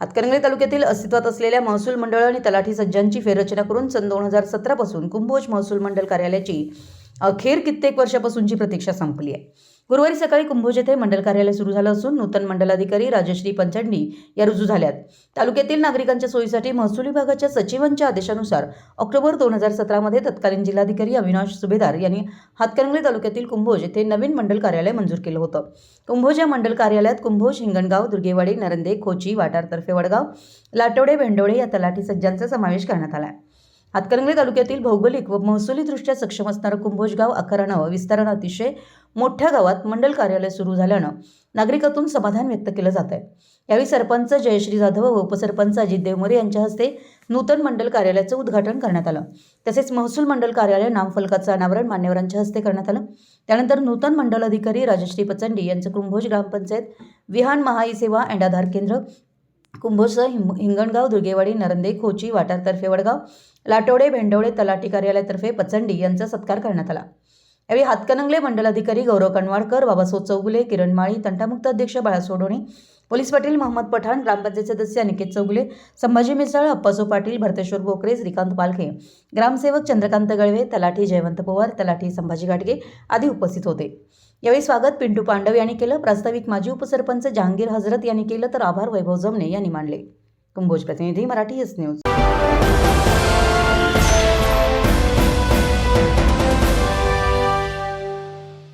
हातकणंगले तालुक्यातील अस्तित्वात असलेल्या महसूल मंडळ आणि तलाठी सज्जांची फेररचना करून सन दोन हजार सतरापासून कुंभोज महसूल मंडळ कार्यालयाची अखेर कित्येक वर्षापासूनची प्रतीक्षा संपली आहे. गुरुवारी सकाळी कुंभोज येथे मंडल कार्यालय सुरू झालं असून नूतन मंडलाधिकारी राजश्री पंचंडी या रुजू झाल्यात. तालुक्यातील नागरिकांच्या सोयीसाठी महसूल विभागाच्या सचिवांच्या आदेशानुसार ऑक्टोबर दोन हजार सतरामध्ये तत्कालीन जिल्हाधिकारी अविनाश सुभेदार यांनी हातकणंगले तालुक्यातील कुंभोज येथे नवीन मंडल कार्यालय मंजूर केलं होतं. कुंभोज या मंडल कार्यालयात कुंभोज हिंगणगाव दुर्गेवाडी नरंदे खोची वाटारतर्फे वडगाव लाटवडे भेंडवडे या तलाठी सज्जांचा समावेश करण्यात आला आहे. हातकणंगले तालुक्यातील भौगोलिक व महसुलीदृष्ट्या सक्षम असणारं कुंभोज गाव आकारानं व विस्तारानं अतिशय मोठ्या गावात मंडल कार्यालय सुरू झाल्यानं नागरिकातून समाधान व्यक्त केलं जात आहे. यावेळी सरपंच जयश्री जाधव व उपसरपंच अजित देवमरे यांच्या हस्ते नूतन मंडल कार्यालयाचं उद्घाटन करण्यात आलं. तसेच महसूल मंडल कार्यालय नामफलकाचं अनावरण मान्यवरांच्या हस्ते करण्यात आलं. त्यानंतर नूतन मंडल अधिकारी राजश्री पचंडी यांचं कुंभोज ग्रामपंचायत विहान महाई सेवा अँड आधार केंद्र कुंभोजसह हिंग हिंगणगाव दुर्गेवाडी नरंदे खोची वाटारतर्फे वडगाव लाटोडे भेंडवळे तलाठी कार्यालयातर्फे पचंडी यांचा सत्कार करण्यात आला. यावेळी हातकणंगले मंडलाधिकारी गौरव कणवाडकर बाबासाहेब चौगुले किरण माळी तंटामुक्त अध्यक्ष बाळा सोडोणे पोलीस पाटील मोहम्मद पठाण ग्रामपंचायत सदस्य अनिकेत चौगुले संभाजी मिसळ अप्पासो पाटील भरतेश्वर बोकरे श्रीकांत पालखे ग्रामसेवक चंद्रकांत गळवे तलाठी जयवंत पवार तलाठी संभाजी घाटगे आदी उपस्थित होते. यावेळी स्वागत पिंटू पांडव यांनी केलं प्रास्ताविक माजी उपसरपंच जहांगीर हजरत यांनी केलं तर आभार वैभव जमणे यांनी मानले. कुंभोज प्रतिनिधी मराठी एस न्यूज.